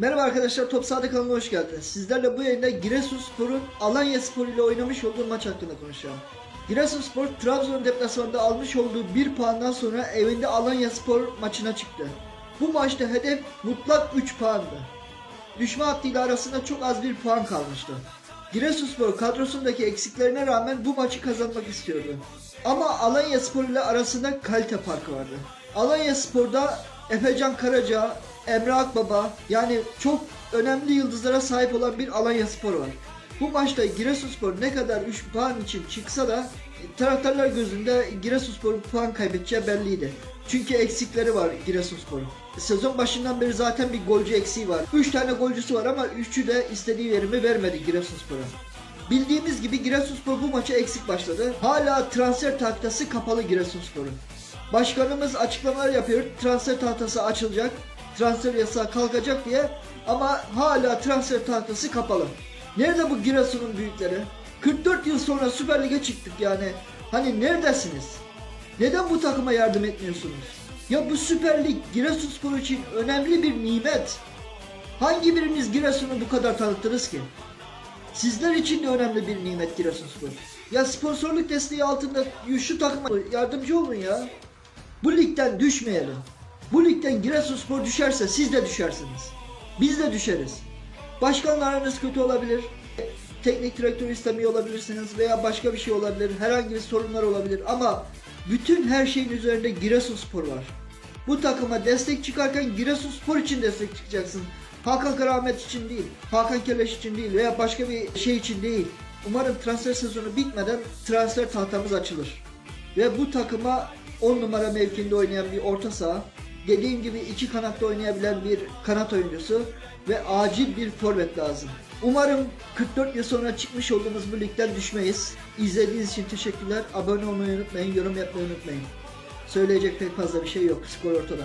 Merhaba arkadaşlar Top Sahada kanalına hoş geldiniz. Sizlerle bu yayında Giresunspor'un Alanya Spor ile oynamış olduğu maç hakkında konuşacağım. Giresunspor Trabzon deplasmanında almış olduğu bir puandan sonra evinde Alanya Spor maçına çıktı. Bu maçta hedef mutlak 3 puandı. Düşme hattıyla arasında çok az bir puan kalmıştı. Giresunspor kadrosundaki eksiklerine rağmen bu maçı kazanmak istiyordu. Ama Alanya Spor ile arasında kalite farkı vardı. Alanya Spor'da Efecan Karaca, Emre Akbaba yani çok önemli yıldızlara sahip olan bir Alanya Spor var. Bu maçta Giresunspor ne kadar 3 puan için çıksa da taraftarlar gözünde Giresunspor'un puan kaybedeceği belliydi. Çünkü eksikleri var Giresunspor'un. Sezon başından beri zaten bir golcü eksiği var. 3 tane golcüsü var ama 3'ü de istediği verimi vermedi Giresunspor'a. Bildiğimiz gibi Giresunspor bu maça eksik başladı. Hala transfer tahtası kapalı Giresunspor'un. Başkanımız açıklamalar yapıyor. Transfer tahtası açılacak. Transfer yasağı kalkacak diye. Ama hala transfer tahtası kapalı. Nerede bu Giresun'un büyükleri? 44 yıl sonra Süper Lig'e çıktık yani. Hani neredesiniz? Neden bu takıma yardım etmiyorsunuz? Ya bu Süper Lig Giresunspor için önemli bir nimet. Hangi biriniz Giresun'u bu kadar tanıttınız ki? Sizler için de önemli bir nimet Giresunspor. Ya sponsorluk desteği altında şu takıma yardımcı olun ya. Bu ligden düşmeyelim. Bu ligden Giresunspor düşerse siz de düşersiniz. Biz de düşeriz. Başkanlarınız kötü olabilir. Teknik direktör istemiyor olabilirsiniz veya başka bir şey olabilir. Herhangi bir sorunlar olabilir ama bütün her şeyin üzerinde Giresunspor var. Bu takıma destek çıkarken Giresunspor için destek çıkacaksın. Hakan Karamet için değil, Hakan Keleş için değil veya başka bir şey için değil. Umarım transfer sezonu bitmeden transfer tahtamız açılır. Ve bu takıma 10 numara mevkinde oynayan bir orta saha, dediğim gibi iki kanatta oynayabilen bir kanat oyuncusu ve acil bir forvet lazım. Umarım 44 yıl sonra çıkmış olduğumuz bu ligden düşmeyiz. İzlediğiniz için teşekkürler. Abone olmayı unutmayın, yorum yapmayı unutmayın. Söyleyecek pek fazla bir şey yok. Skor ortada.